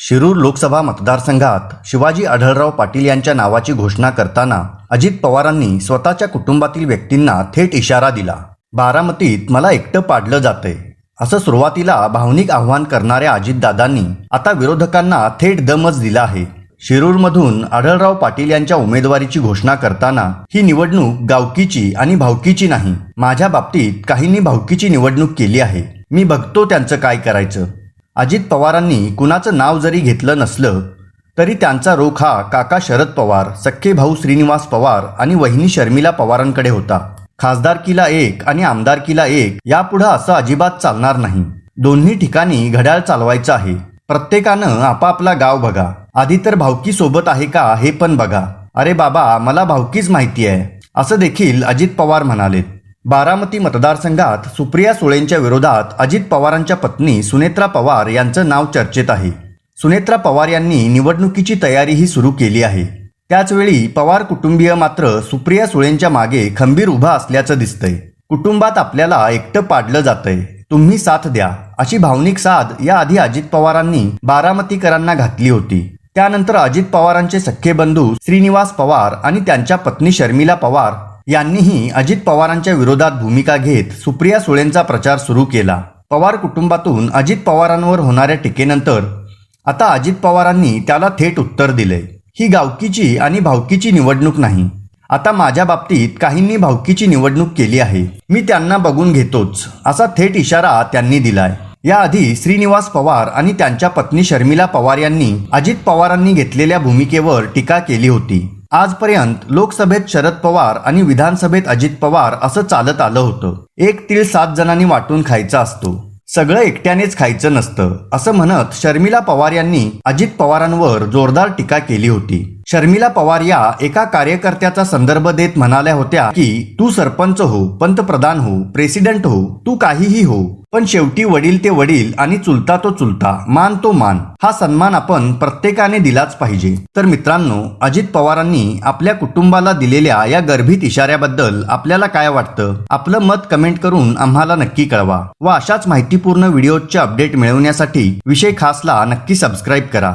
शिरूर लोकसभा मतदारसंघात शिवाजी आढळराव पाटील यांच्या नावाची घोषणा करताना अजित पवारांनी स्वतःच्या कुटुंबातील व्यक्तींना थेट इशारा दिला. बारामतीत मला एकटं पाडलं जातंय. असं सुरुवातीला भावनिक आव्हान करणाऱ्या अजितदादांनी आता विरोधकांना थेट दमच दिला आहे. शिरूरमधून आढळराव पाटील यांच्या उमेदवारीची घोषणा करताना ही निवडणूक गावकीची आणि भावकीची नाही. माझ्या बाबतीत काहींनी भावकीची निवडणूक केली आहे. मी बघतो त्यांचं काय करायचं. अजित पवारांनी कुणाचं नाव जरी घेतलं नसलं तरी त्यांचा रोख हा काका शरद पवार सख्खे भाऊ श्रीनिवास पवार आणि वहिनी शर्मिला पवारांकडे होता. खासदारकीला एक आणि आमदारकीला एक यापुढं असं अजिबात चालणार नाही. दोन्ही ठिकाणी घड्याळ चालवायचं आहे. प्रत्येकानं आपापला गाव बघा. आधी तर भावकी सोबत आहे का हे पण बघा. अरे बाबा मला भावकीच माहिती आहे. असं देखील अजित पवार म्हणालेत. बारामती मतदारसंघात सुप्रिया सुळेंच्या विरोधात अजित पवारांच्या पत्नी सुनेत्रा पवार यांचं नाव चर्चेत आहे. सुनेत्रा पवार यांनी निवडणुकीची तयारीही सुरू केली आहे. त्याचवेळी पवार कुटुंबीय मात्र सुप्रिया सुळेंच्या मागे खंबीर उभा असल्याचं दिसतंय. कुटुंबात आपल्याला एकटं पाडलं जातंय. तुम्ही साथ द्या अशी भावनिक साथ याआधी अजित पवारांनी बारामतीकरांना घातली होती. त्यानंतर अजित पवारांचे सख्खे बंधू श्रीनिवास पवार आणि त्यांच्या पत्नी शर्मिला पवार यांनीही अजित पवारांच्या विरोधात भूमिका घेत सुप्रिया सुळेंचा प्रचार सुरू केला. पवार कुटुंबातून अजित पवारांवर होणाऱ्या टीकेनंतर आता अजित पवारांनी त्याला थेट उत्तर दिले. ही गावकीची आणि भावकीची निवडणूक नाही. आता माझ्या बाबतीत काहींनी भावकीची निवडणूक केली आहे. मी त्यांना बघून घेतोच असा थेट इशारा त्यांनी दिलाय. याआधी श्रीनिवास पवार आणि त्यांच्या पत्नी शर्मिला पवार यांनी अजित पवारांनी घेतलेल्या भूमिकेवर टीका केली होती. आजपर्यंत लोकसभेत शरद पवार आणि विधानसभेत अजित पवार असं चालत आलं होतं. एक तीळ सात जणांनी वाटून खायचा असतो. सगळं एकट्यानेच खायचं नसतं असं म्हणत शर्मिला पवार यांनी अजित पवारांवर जोरदार टीका केली होती. शर्मिला पवार या एका कार्यकर्त्याचा संदर्भ देत म्हणाल्या होत्या की तू सरपंच हो पंतप्रधान हो प्रेसिडेंट हो तू काहीही हो पण शेवटी वडील ते वडील आणि चुलता तो चुलता मान तो मान हा सन्मान आपण प्रत्येकाने दिलाच पाहिजे तर मित्रांनो अजित पवारांनी आपल्या कुटुंबाला दिलेल्या या गर्भित इशाऱ्याबद्दल आपल्याला काय वाटतं? आपलं मत कमेंट करून आम्हाला नक्की कळवा व अशाच माहितीपूर्ण व्हिडिओचे अपडेट मिळवण्यासाठी विषय खासला नक्की सबस्क्राईब करा.